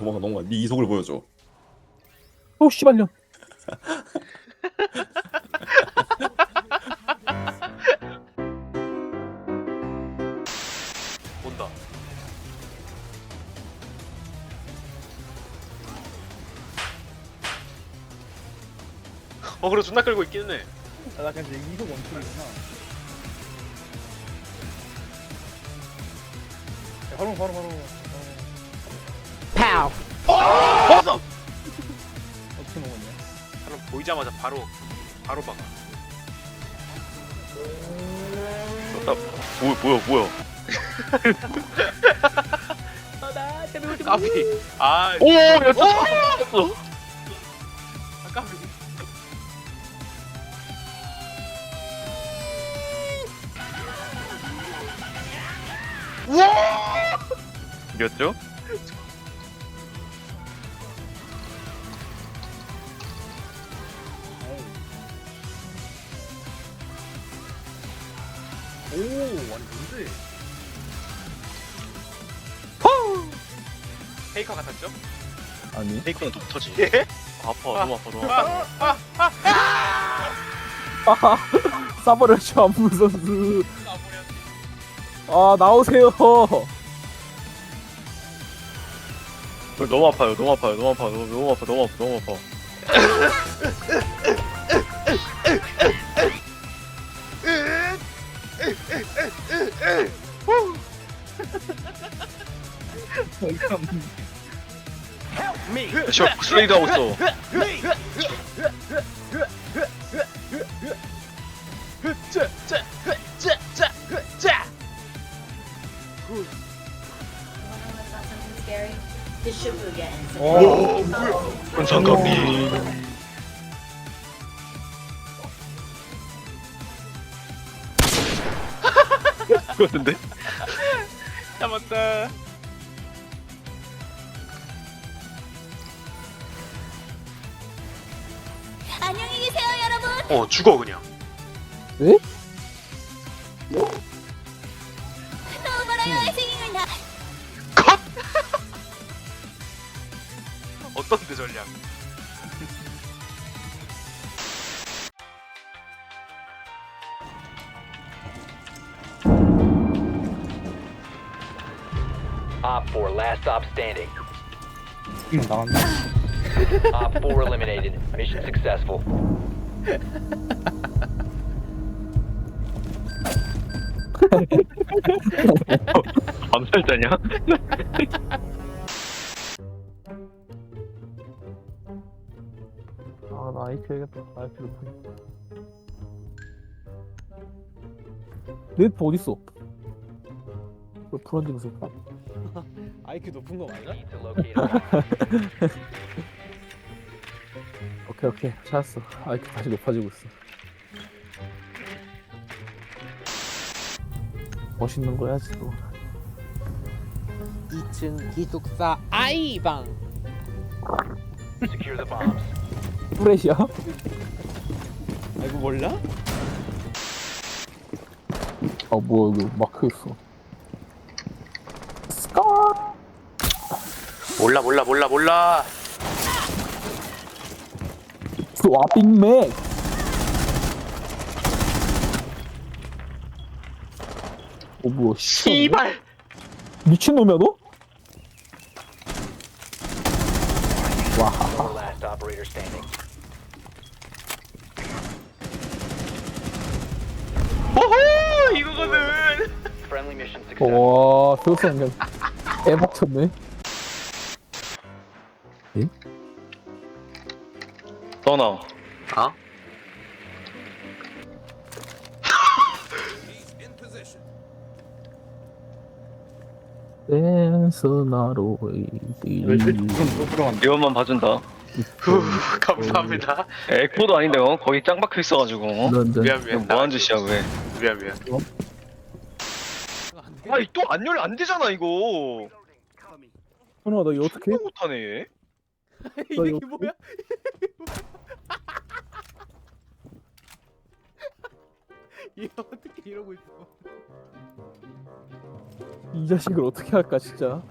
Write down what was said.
넘어가 넘어가 네 이속을 보여줘 오 씨발년. 온다. 어 그래 존나 끌고 있긴 해. 아, 나 근데 이속 원툴이구나. 야, 바로 바로 바로. 어, 어! 어떻게 먹었냐? 사람 보이자마자 바로 바로 박아. 뭐, 뭐야 뭐야 까비. 아. 오! 야 오! 쳤어 아 까비. 이겼죠? 오, 완전데. 페이커 같았죠? 아니. 페이크는 독터지 예? 아파 너무 아파 너무 아파 아하, 싸버렸죠 안무 선수. 아 나오세요. 너무 아파요 너무 아파요 너무 아파 너무, 너무 아파 너무 아파 너무 아파 야, 씨발 슬레이드 하고 있어. 오, 군 그거는데? 잡았다. 안녕히 계세요, 여러분. 어 죽어 그냥. 에? 너무 많아요, 생일을 나. 컷. 어떤데 전략? Op 4, last stop standing. 음, 나왔네. Op 4 eliminated. Mission successful. 암살자냐? 아, 나 아이큐 해야겠다. 아이큐 높으니까. 네트 어딨어? 왜 불안지고 있을 까? 아이큐 높은 거 맞아? 오케이, 오케이. 찾았어. 아이큐 다시 높아지고 있어. 멋있는 거 해야지, 또. 2층 기숙사 아이방 secure the bombs. 프레시야? 알고 몰라? 아, 뭐야, 이거 마크 있어. 몰라 몰라 몰라 몰라. 와, 빅맥! 어, 뭐야, 씨. 이발. 미친놈이야, 너? 와, Four last operator standing. 오호 이거거든. Friendly mission successful. 와, 세우스 그냥 애박쳤네. 떠나 어? 댄스 나로 이것만 봐준다 후 감사합니다. 에코도 아닌데 어? 거기 짱 박혀 있어가지고 어? 런던 미안 이거 미안. 뭐하는 짓이야 왜 미안 미안. 아니 또안열안 되잖아 이거 현아 너 이거 어떻게? 또 못하네 얘 이게 이거 뭐야? 얘 어떻게 이러고 있어? 이 자식을 어떻게 할까 진짜?